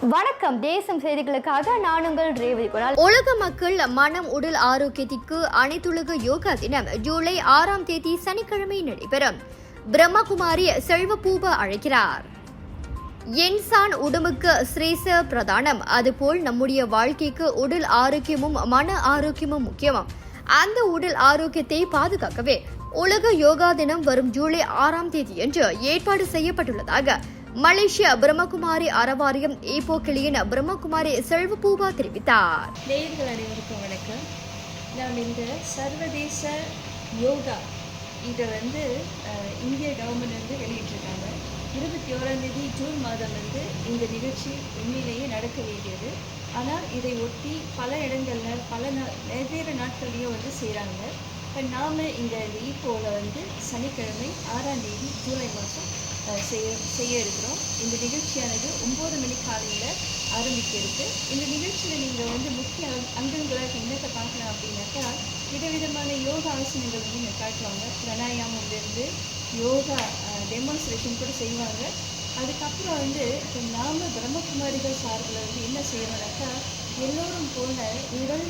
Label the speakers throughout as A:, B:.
A: வணக்கம். தேசம் செய்திகளுக்காக நான் உங்கள் ரேவதி குணால்.
B: உலக மக்கள் மனம் உடல் ஆரோக்கியத்திற்கு அனைத்துலக யோகா தினம் ஜூலை ஆறாம் தேதி சனிக்கிழமை நடைபெறும். பிரம்மகுமாரி செல்வபூப அழைக்கிறார். என்சான் உடம்புக்கு சிரேச பிரதானம். அதுபோல் நம்முடைய வாழ்க்கைக்கு உடல் ஆரோக்கியமும் மன ஆரோக்கியமும் முக்கியம் அந்த உடல் ஆரோக்கியத்தை பாதுகாக்கவே உலக யோகா தினம் வரும் ஜூலை ஆறாம் தேதி என்று ஏற்பாடு செய்யப்பட்டுள்ளதாக மலேசிய பிரம்மகுமாரி அறவாரியம் ஈப்போ கிளியின் பிரம்மகுமாரி செல்வபூபா தெரிவித்தார்.
C: நேயர்கள் அனைவருக்கும் வணக்கம். நாம் இந்த சர்வதேச யோகா இதை வந்து இந்திய கவர்மெண்ட் வந்து வெளியிட்டிருக்காங்க. இருபத்தி ஓராம் தேதி ஜூன் மாதம் வந்து இந்த நிகழ்ச்சி உண்மையிலேயே நடக்க வேண்டியது. ஆனால் இதை ஒட்டி பல இடங்களில் பல நா வெவ்வேறு நாட்கள்லையும் வந்து செய்கிறாங்க இப்போ நாம் இங்கே இந்த ஈப்போவில் வந்து சனிக்கிழமை ஆறாம் தேதி ஜூலை மாதம் செய்ய செய்ய இருக்கிறோம். இந்த நிகழ்ச்சியானது ஒம்பது மணி காலையில் ஆரம்பிக்க இருக்கு இந்த நிகழ்ச்சியில் நீங்கள் வந்து முக்கிய அங்கங்களாக என்னத்தை பார்க்கலாம் அப்படின்னாக்கா விதவிதமான யோகா ஆசனங்கள் வந்து இங்கே காட்டுவாங்க. பிராணாயாமம்லேருந்து யோகா டெமான்ஸ்ட்ரேஷன் கூட செய்வாங்க. அதுக்கப்புறம் வந்து இப்போ நாம பிரம்மகுமாரிகள் சார்பில் வந்து என்ன செய்யணும்னாக்கா எல்லோரும் போல உடல்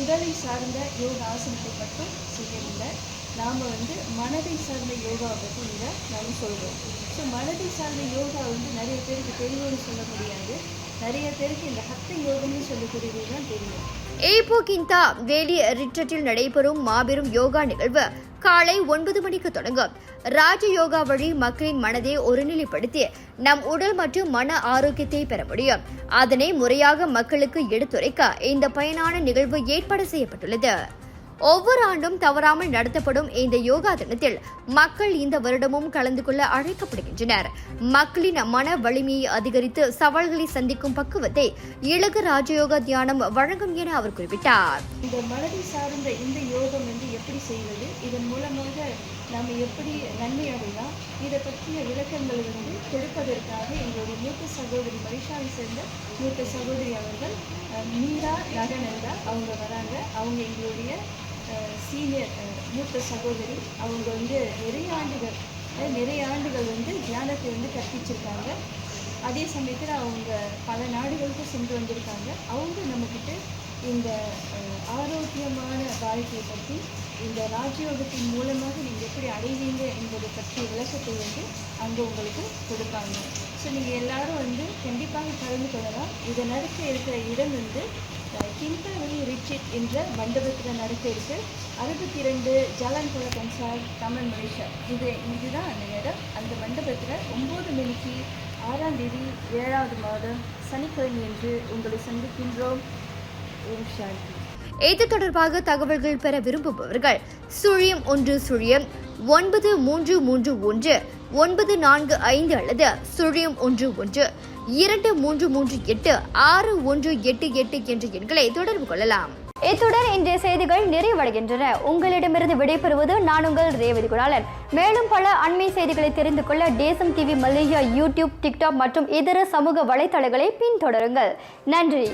C: உடலை சார்ந்த யோகா ஆசனத்தை மட்டும் செய்யவில்லை நாம் வந்து மனதை சார்ந்த யோகாவை பற்றி இங்கே நாம் சொல்கிறோம் ஸோ மனதை சார்ந்த யோகா வந்து நிறைய பேருக்கு தெரியும்னு சொல்ல முடியாது. நிறைய பேருக்கு இந்த ஹத்த யோகம்னு சொல்லக்கூடியது தான் தெரியும்.
B: ஈப்போ கிந்தா வேலி ரிட்ரட்டில் நடைபெறும் மாபெரும் யோகா நிகழ்வு காலை ஒன்பது மணிக்கு தொடங்கும். ராஜ யோகா வழி மக்களின் மனதை ஒருநிலைப்படுத்தி நம் உடல் மற்றும் மன ஆரோக்கியத்தை பெற முடியும். அதனை முறையாக மக்களுக்கு எடுத்துரைக்க இந்த பயனான நிகழ்வு ஏற்பாடு செய்யப்பட்டுள்ளது. ஒவ்வொரு ஆண்டும் தவறாமல் நடத்தப்படும் இந்த யோகா தினத்தில் மக்கள் இந்த வருடமும் கலந்து கொள்ள அழைக்கப்படுகின்றனர். மக்களின் மன வலிமையை அதிகரித்து சவால்களை சந்திக்கும் பக்குவத்தை இலகு ராஜயோகா தியானம் வழங்கும் என அவர் குறிப்பிட்டார்.
C: இந்த மனதை சார்ந்த இந்த யோகம் வந்து எப்படி செய்வது? இதன் மூலமாக நாம் எப்படி நன்மை அடையலாம்? இதை பற்றிய விளக்கங்கள் வந்து கொடுப்பதற்காக எங்களுடைய மூத்த சகோதரி மரிஷாவை சேர்ந்த மூத்த சகோதரி அவர்கள் மீரா நகநந்தா அவங்க வராங்க. அவங்க எங்களுடைய சீனியர் மூத்த சகோதரி. அவங்க வந்து நிறைய ஆண்டுகள் நிறைய ஆண்டுகள் வந்து தியானத்தை வந்து கற்பிச்சிருக்காங்க. அதே சமயத்தில் அவங்க பல நாடுகளுக்கும் சென்று வந்திருக்காங்க. அவங்க நம்மக்கிட்ட இந்த ஆரோக்கியமான வாழ்க்கையை பற்றி இந்த ராஜயோகத்தின் மூலமாக நீங்கள் எப்படி அடைவீங்க என்பதை பற்றிய விளக்கத்தை வந்து அங்கே உங்களுக்கு கொடுப்பாங்க. ஸோ நீங்கள் எல்லாரும் வந்து கண்டிப்பாக கலந்து கொள்ளலாம். இதை நடக்க இருக்கிற இடம் வந்து கிண்டாவளி ரிட்ரீட் என்ற மண்டபத்தில் நடக்க இருக்கு. அறுபத்தி ரெண்டு ஜாலான்குள கன்சால் தமிழ் மலேசியா இது இதுதான் அந்த இடம். அந்த மண்டபத்தில் ஒம்பது மணிக்கு ஆறாம் தேதி ஏழாவது மாதம் சனிக்கிழமை என்று உங்களை சந்திக்கின்றோம். ஓம் சாந்தி.
B: இது தொடர்பாக தகவல்கள் பெற விரும்புபவர்கள் சுழியம் ஒன்று சுழியம் ஒன்பது மூன்று மூன்று ஒன்று ஒன்பது நான்கு ஐந்து அல்லது சுழியம் ஒன்று ஒன்று. இரண்டு மூன்று மூன்று எட்டு ஆறு ஒன்று எட்டு எட்டு என்ற எண்களை தொடர்பு கொள்ளலாம்.
A: இத்துடன் இன்றைய செய்திகள் நிறைவடைகின்றன. உங்களிடமிருந்து விடைபெறுவது நான் உங்கள் ரேவதி குணாலன் மேலும் பல அண்மை செய்திகளை தெரிந்து கொள்ள தேசம் டிவி மலேசியா யூடியூப் டிக்டாக் மற்றும் இதர சமூக வலைத்தளங்களை பின்தொடருங்கள். நன்றி.